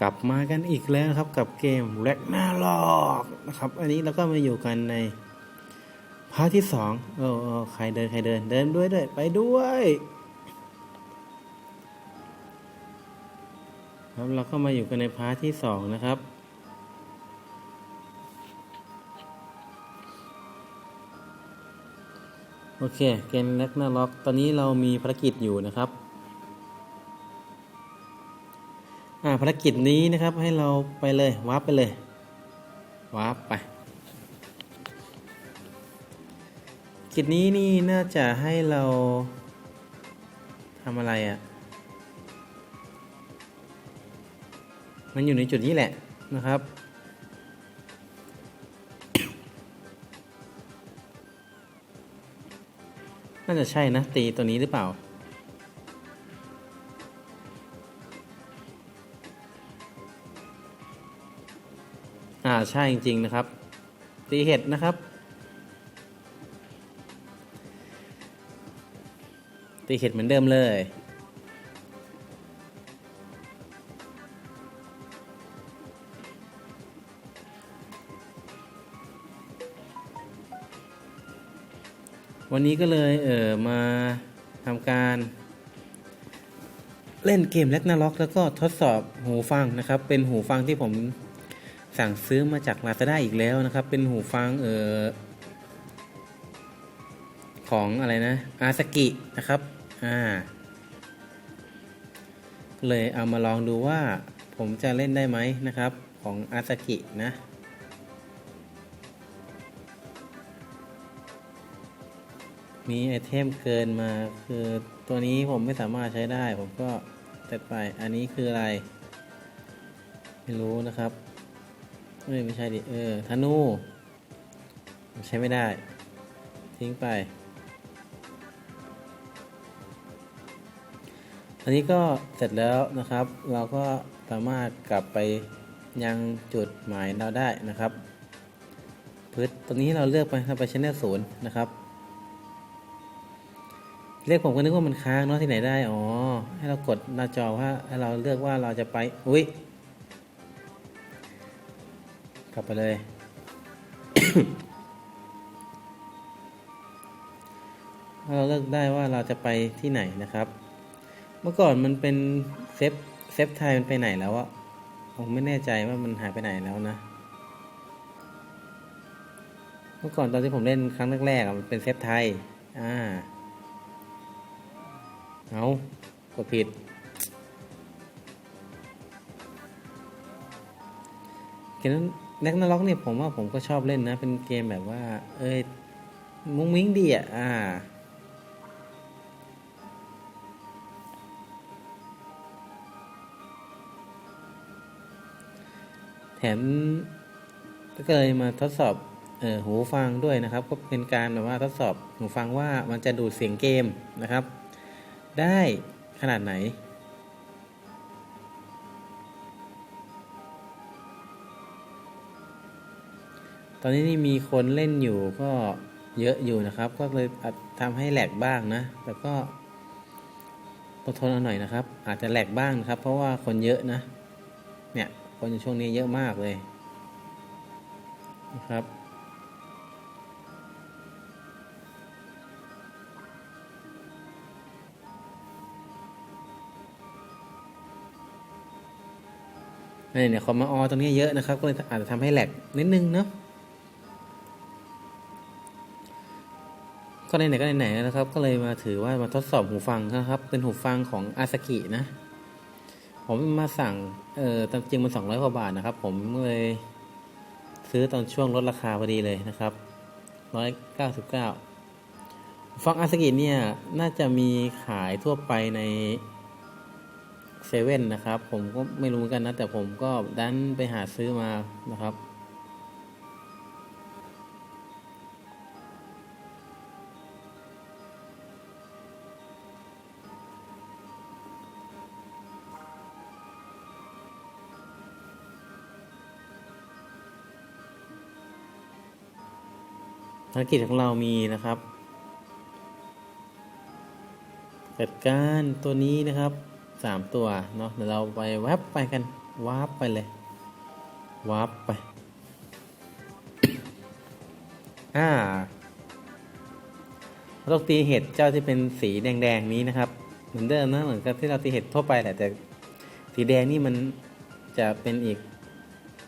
กลับมากันอีกแล้วครับกับเกมแร็กนาลอกนะครับอันนี้เราก็มาอยู่กันในพาร์ทที่สองโอ้โอ้ใครเดินใครเดินเดินด้วยด้วยไปด้วยครับเราก็มาอยู่กันในพาร์ทที่สองนะครับโอเคเกมแร็กนาล็อกตอนนี้เรามีภารกิจอยู่นะครับ ภารกิจนี้นะครับให้เราไปเลยวาร์ปไปเลยวาร์ปไปกิจนี้นี่น่าจะให้เราทำอะไรอะ่ะมันอยู่ในจุดนี้แหละนะครับน่าจะใช่นะตีตัวนี้หรือเปล่า อ่าใช่จริง ๆ นะครับ ตีเห็ดนะครับ ตีเห็ดเหมือนเดิมเลย วันนี้ก็เลยเออมาทำการเล่นเกมแล็กนาล็อกแล้วก็ทดสอบหูฟังนะครับ เป็นหูฟังที่ผม สั่งซื้อมาจาก Lazada อีกแล้วนะครับ เป็นหูฟังเออของอะไรนะอาสกินะครับอ่าเลยเอามาลองดูว่าผมจะเล่นได้ไหมนะครับ ของอาสกินะมีไอเทมเกินมาคือตัวนี้ผมไม่สามารถใช้ได้ ผมก็ตัดไปอันนี้คืออะไร ไม่รู้นะครับ เอ้ยไม่ใช่ดิเออธนูใช้ไม่ได้ ทิ้งไป อันนี้ก็เสร็จแล้วนะครับ เราก็สามารถกลับไปยังจุดหมายเราได้นะครับพื้นตรงนี้เราเลือกไปเราไปชแนลศูนย์นะครับเรียกผมก็นึกว่ามันค้างเนาะที่ไหนได้ อ๋อ ให้เรากดหน้าจอว่าให้เราเลือกว่าเราจะไป อุ้ย ลับไปเลย เราเลือกได้ว่าเราจะไปที่ไหนนะครับ เมื่อก่อนมันเป็นเซฟเซฟไทยมันไปไหนแล้วอะผมไม่แน่ใจว่ามันหายไปไหนแล้วนะ เมื่อก่อนตอนที่ผมเล่นครั้งแรกๆมันเป็นเซฟไทย อ่า เอากดผิดเกม แน็กนาล็อกเนี่ยผมว่าผมก็ชอบเล่นนะ เป็นเกมแบบว่า เอ้ย มุ้งมิ้งดีอะ อ่า แถมก็เลยมาทดสอบเออหูฟังด้วยนะครับ ก็เป็นการแบบว่าทดสอบหูฟังว่ามันจะดูดเสียงเกมนะครับ ได้ขนาดไหน ตอนนี้นี่มีคนเล่นอยู่ก็เยอะอยู่นะครับ ก็เลยอาจทำให้แหลกบ้างนะ แต่ก็อดทนเอาหน่อยนะครับ อาจจะแหลกบ้างนะครับ เพราะว่าคนเยอะนะ เนี่ยคนอยู่ช่วงนี้เยอะมากเลยนะครับ เนี่ยเนี่ยคอมมาออตรงนี้เยอะนะครับ ก็เลยอาจจะทำให้แหลกนิดนึงเนาะ ก็ไหนๆก็ไหนๆนะครับ ก็เลยมาถือว่ามาทดสอบหูฟังนะครับ เป็นหูฟังของอาสกินะ ผมมาสั่ง เออตามจริงมันสองร้อยกว่าบาทนะครับ ผมเลยซื้อตอนช่วงลดราคาพอดีเลยนะครับร้อยเก้าสิบเก้าฟังอาสกิเนี่ย น่าจะมีขายทั่วไปในเซเว่นนะครับ ผมก็ไม่รู้เหมือนกันนะ แต่ผมก็ดันไปหาซื้อมานะครับารกิจของเรามีนะครับจัดการตัวนี้นะครับสามตัวเนาะเดี๋ยวเราไปแวบไปกันวาร์ปไปเลยวาร์ปไปอ่าเราตีเห็ดเจ้าที่เป็นสีแดงๆนี้นะครับ เหมือนเดิมนะเหมือนกับที่เราตีเห็ดทั่วไปแหละแต่สีแดงนี่มันจะเป็นอีก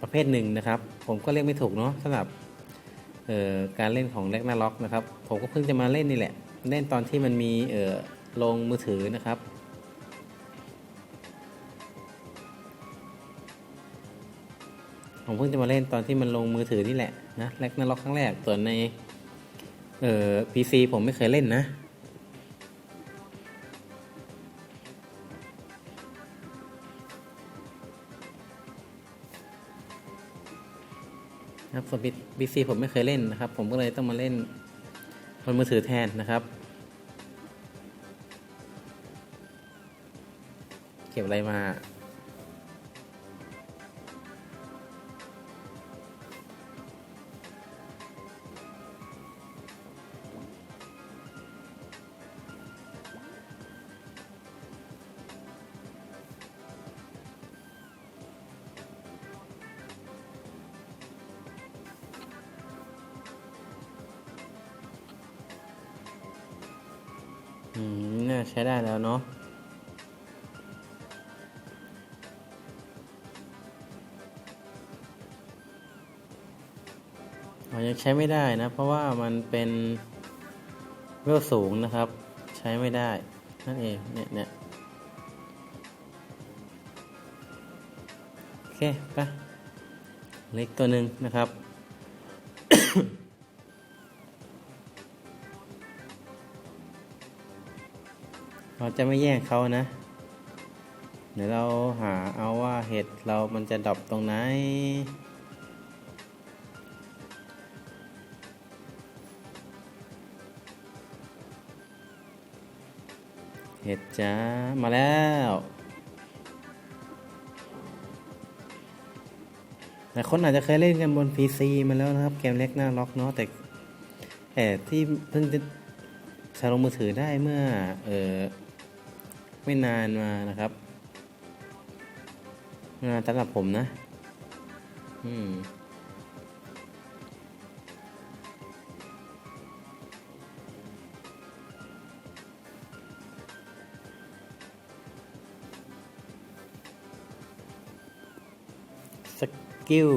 ประเภทหนึ่งนะครับ ผมก็เรียกไม่ถูกเนาะสำหรับ การเล่นของเล็กนาล็อกนะครับ ผมก็เพิ่งจะมาเล่นนี่แหละ เล่นตอนที่มันมีเออลงมือถือนะครับ ผมเพิ่งจะมาเล่นตอนที่มันลงมือถือนี่แหละนะแล็กนาล็อกครั้งแรกส่วนในเอ่อพีซีผมไม่เคยเล่นนะ ส่วนบีซีผมไม่เคยเล่นนะครับ ผมก็เลยต้องมาเล่นบนมือถือแทนนะครับ เก็บอะไรมา ช้ได้แล้วเนาะอ๋อยังใช้ไม่ได้นะ เพราะว่ามันเป็นเวลสูงนะครับ ใช้ไม่ได้นั่นเอง เนี่ยเนี่ยโอเคไปเล็กตัวหนึ่งนะครับ จะไม่แย่งเขานะ เดี๋ยวเราหาเอาว่าเห็ดเรามันจะดรอปตรงไหน เห็ดจ้า มาแล้วแต่คนอาจจะเคยเล่นกันบน PC มาแล้วนะครับ เกมเล็กหน้าล็อกเนาะแต่แต่ที่เพิ่งจะใช้ลงมือถือได้เมื่อ เออ ไม่นานมานะครับไม่นานสำหรับผมนะ อืมสกิล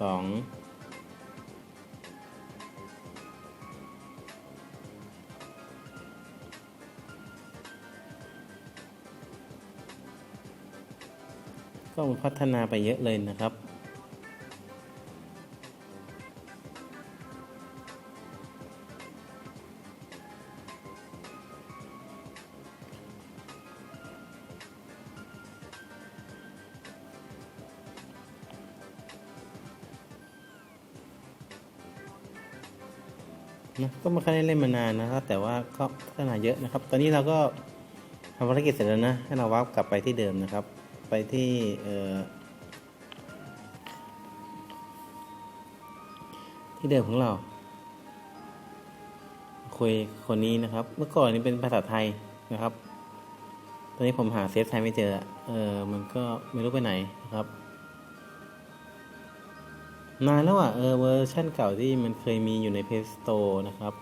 สอง ก็พัฒนาไปเยอะเลยนะครับ นะก็ไม่ค่อยได้เล่นมานานนะครับ แต่ว่าก็พัฒนาเยอะนะครับ ตอนนี้เราก็ทำภารกิจเสร็จแล้วนะ ให้เราวาร์ปกลับไปที่เดิมนะครับ ไปที่ที่เดิมของเรา คุยคนนี้นะครับ เมื่อก่อนนี้เป็นภาษาไทยนะครับ ตอนนี้ผมหาเซฟไทยไม่เจอ เออมันก็ไม่รู้ไปไหนนะครับนานแล้วอะเออเวอร์ชันเก่าที่มันเคยมีอยู่ใน Play Store นะครับ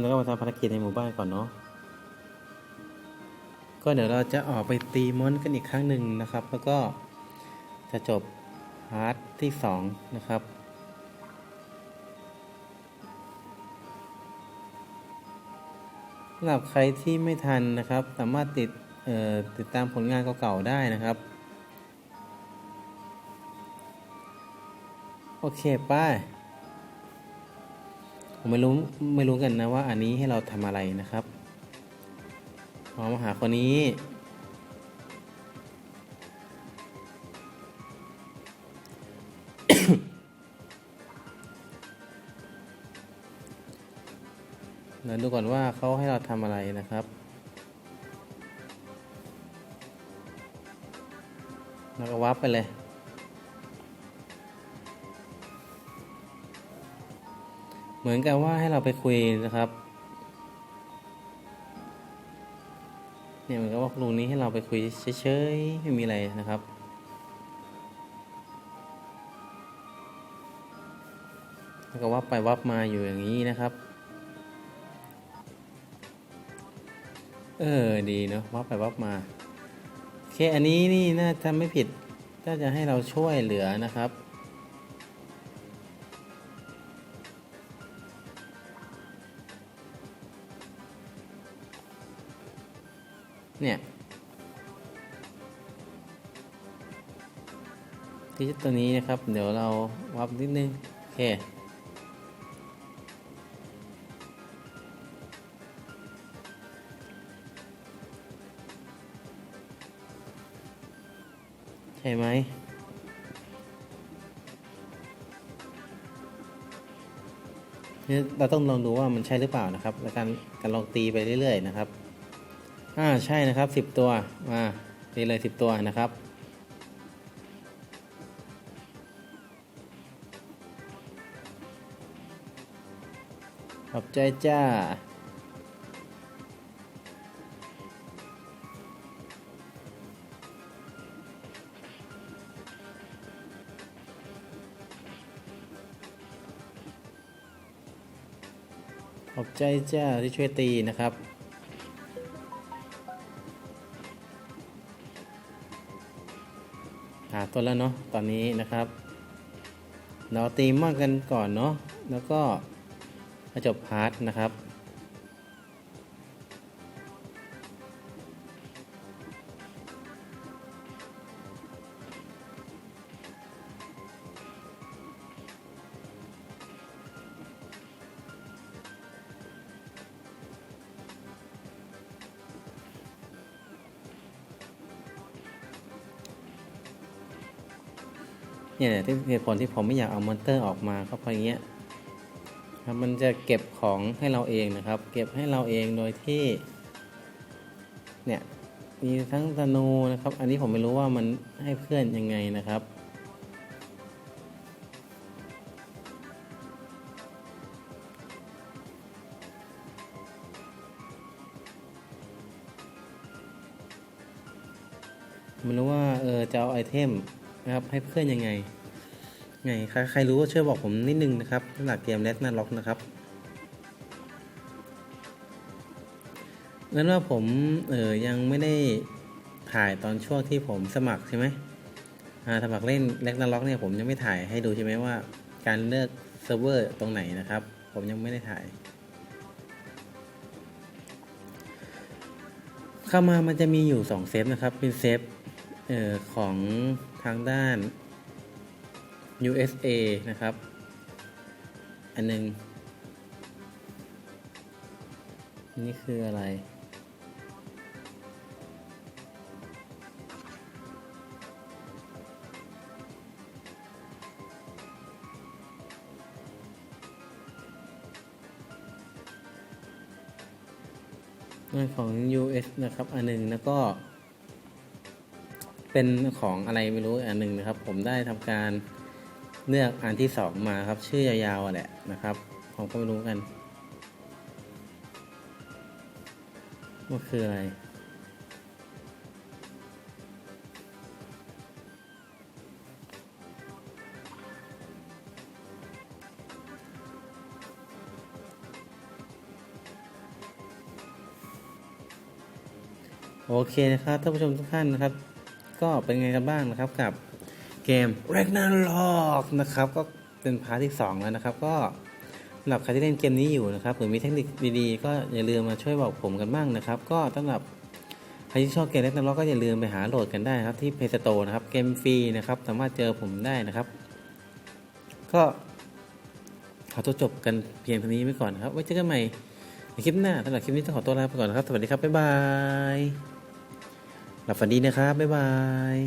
แล้วก็มาทำภารกิจในหมู่บ้านก่อนเนาะก็เดี๋ยวเราจะออกไปตีมอนกันอีกครั้งหนึ่งนะครับ แล้วก็จะจบพาร์ทที่สองนะครับ สำหรับใครที่ไม่ทันนะครับ สามารถติดติดตามผลงานเก่าๆได้นะครับ โอเค ไป้า ผมไม่รู้ไม่รู้กันนะว่าอันนี้ให้เราทำอะไรนะครับลอมาหาคนนี้เดี๋ยวดูก่อนว่าเขาให้เราทำอะไรนะครับแล้วก็วับไปเลย เหมือนกับว่าให้เราไปคุยนะครับ เนี่ยเหมือนกับว่าลุงนี้ให้เราไปคุยเฉยๆไม่มีอะไรนะครับแล้วก็วับไปวับมาอยู่อย่างนี้นะครับ เออดีเนาะวับไปวับมาโอเคอันนี้นี่น่าจะไม่ผิดน่าจะให้เราช่วยเหลือนะครับ เนี่ยที่ตัวนี้นะครับ เดี๋ยวเราวับนิดนึง โอเค ใช่ไหมเนี่ยเราต้องลองดูว่ามันใช่หรือเปล่านะครับ แล้วการการลองตีไปเรื่อยๆนะครับ อ่าใช่นะครับสิบตัวมาตีเลยสิบตัวนะครับขอบใจจ้าขอบใจจ้าที่ช่วยตีนะครับ ตัวแล้วเนาะตอนนี้นะครับ เราตีมากกันก่อนเนาะแล้วก็มาจบพาร์ทนะครับ เนี่ยที่เหตุผลที่ผมไม่อยากเอามอนเตอร์ออกมาก็เพราะอย่างเงี้ยครับมันจะเก็บของให้เราเองนะครับ เก็บให้เราเองโดยที่เนี่ยมีทั้งธนูนะครับ อันนี้ผมไม่รู้ว่ามันให้เพื่อนยังไงนะครับ ไม่รู้ว่าเออจะเอาไอเทม นะครับให้เพื่อนยังไงไงใครใครรู้ก็ช่วยบอกผมนิดนึงนะครับสำหรับเกม Red นาล็อกนะครับนั้นว่าผมเออยังไม่ได้ถ่ายตอนช่วงที่ผมสมัครใช่ไหมอ่าสมัครเล่น Red นาล็อกเนี่ยผมยังไม่ถ่ายให้ดูใช่ไหมว่าการเลือกเซิร์ฟเวอร์ตรงไหนนะครับ ผมยังไม่ได้ถ่าย เข้ามามันจะมีอยู่ 2 เซฟนะครับ เป็นเซฟ ออของทางด้าน USA นะครับ อันหนึง นี่คืออะไร ของ US นะครับ อันหนึ่งแล้วก็ เป็นของอะไรไม่รู้อันหนึ่งนะครับ ผมได้ทำการเลือกอันที่สองมาครับ ชื่อยาวๆอะแหละนะครับ ผมก็ไม่รู้กันว่าคืออะไรโอเคนะครับท่านผู้ชมทุกท่านนะครับ ก็เป็นไงกันบ้างนะครับกับเกม Ragnarok นะครับก็เป็นพาร์ทที่ 2 แล้วนะครับ ก็สำหรับใครที่เล่นเกมนี้อยู่นะครับหรือมีเทคนิคดีๆ ก็อย่าลืมมาช่วยบอกผมกันบ้างนะครับ ก็สำหรับใครที่ชอบเกม Ragnarok ก็อย่าลืมไปหาโหลดกันได้ครับที่ Play Store นะครับเกมฟรีนะครับสามารถเจอผมได้นะครับ ก็ขอตัวจบกันเพียงเท่านี้ไว้ก่อนนครับไว้เจอกันใหม่ในคลิปหน้าสำหรับคลิปนี้ต้องขอตัวลาไปก่อนนะครับ สวัสดีครับ บ๊ายบาย หลับฝันดีนะครับ บ๊ายบาย